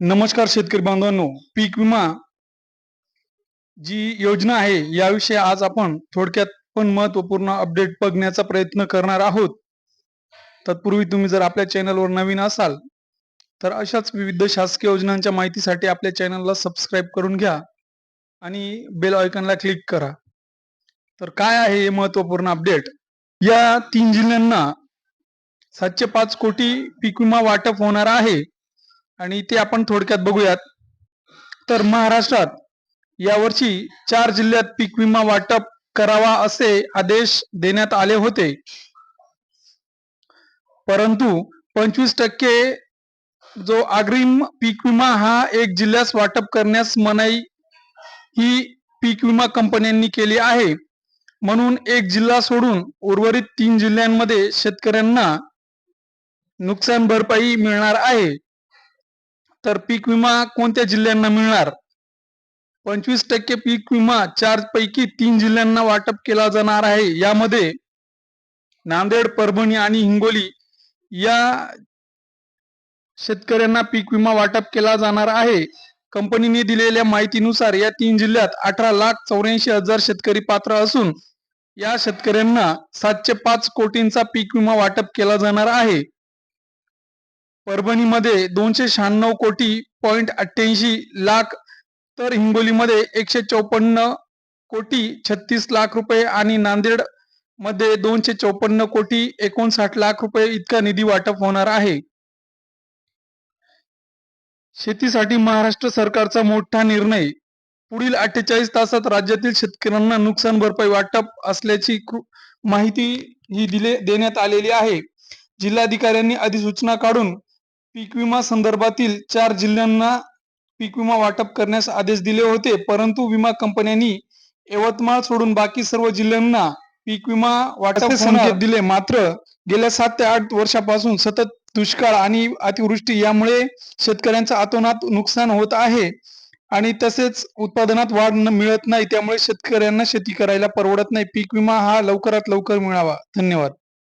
नमस्कार शेतकरी बांधवांनो पीक विमा जी योजना आहे याविषयी आज आपण थोडक्यात पण महत्त्वपूर्ण अपडेट बघण्याचा प्रयत्न करणार आहोत. तत्पूर्वी तुम्ही जर आपल्या चॅनलवर नवीन असाल तर अशाच विविध शासकीय योजनांच्या माहितीसाठी आपल्या चॅनलला सबस्क्राईब करून घ्या आणि बेल आयकॉनला क्लिक करा. तर काय आहे हे महत्त्वपूर्ण अपडेट या तीन जिल्ह्यांना सातशे पाच कोटी पीक विमा वाटप होणार आहे. आणि ते आपण थोडक्यात बघूयात. तर महाराष्ट्रात यावर्षी चार जिल्ह्यात पीक विमा वाटप करावा असे आदेश देण्यात आले होते. परंतु पंचवीस टक्के जो अग्रिम पीक विमा हा एक जिल्ह्यास वाटप करण्यास मनाई ही पीक विमा कंपन्यांनी केली आहे. म्हणून एक जिल्हा सोडून उर्वरित तीन जिल्ह्यांमध्ये शेतकऱ्यांना नुकसान भरपाई मिळणार आहे. तर पीक विमा कोणत्या जिल्ह्यांना मिळणार? पंचवीस टक्के पीक विमा चार पैकी तीन जिल्ह्यांना वाटप केला जाणार आहे. यामध्ये नांदेड परभणी आणि हिंगोली या शेतकऱ्यांना पीक विमा वाटप केला जाणार आहे. कंपनीने दिलेल्या माहितीनुसार या तीन जिल्ह्यात अठरा लाख चौऱ्याऐंशी हजार शेतकरी पात्र असून या शेतकऱ्यांना सातशे पाच कोटींचा पीक विमा वाटप केला जाणार आहे. परभणीमध्ये दोनशे शहाण्णव कोटी पॉईंट अठ्ठ्याऐंशी लाख तर हिंगोलीमध्ये एकशे चौपन्न कोटी छत्तीस लाख रुपये आणि नांदेडमध्ये दोनशे चौपन्न कोटी एकोणसाठ लाख रुपये इतका निधी वाटप होणार आहे. शेतीसाठी महाराष्ट्र सरकारचा मोठा निर्णय. पुढील अठ्ठेचाळीस तासात राज्यातील शेतकऱ्यांना नुकसान भरपाई वाटप असल्याची माहिती ही दिले देण्यात आलेली आहे. जिल्हाधिकाऱ्यांनी अधिसूचना काढून पीक विमा संदर्भातील चार जिल्ह्यांना पीक विमा वाटप करण्यास आदेश दिले होते परंतु विमा कंपन्यांनी यवतमाळ सोडून बाकी सर्व जिल्ह्यांना पीक विमा वाटप संकेत दिले. मात्र गेल्या सात ते आठ वर्षापासून सतत दुष्काळ आणि अतिवृष्टी यामुळे शेतकऱ्यांचं अतोनात नुकसान होत आहे आणि तसेच उत्पादनात वाढ न- मिळत नाही त्यामुळे शेतकऱ्यांना शेती करायला परवडत नाही. पीक विमा हा लवकरात लवकर मिळावा. धन्यवाद.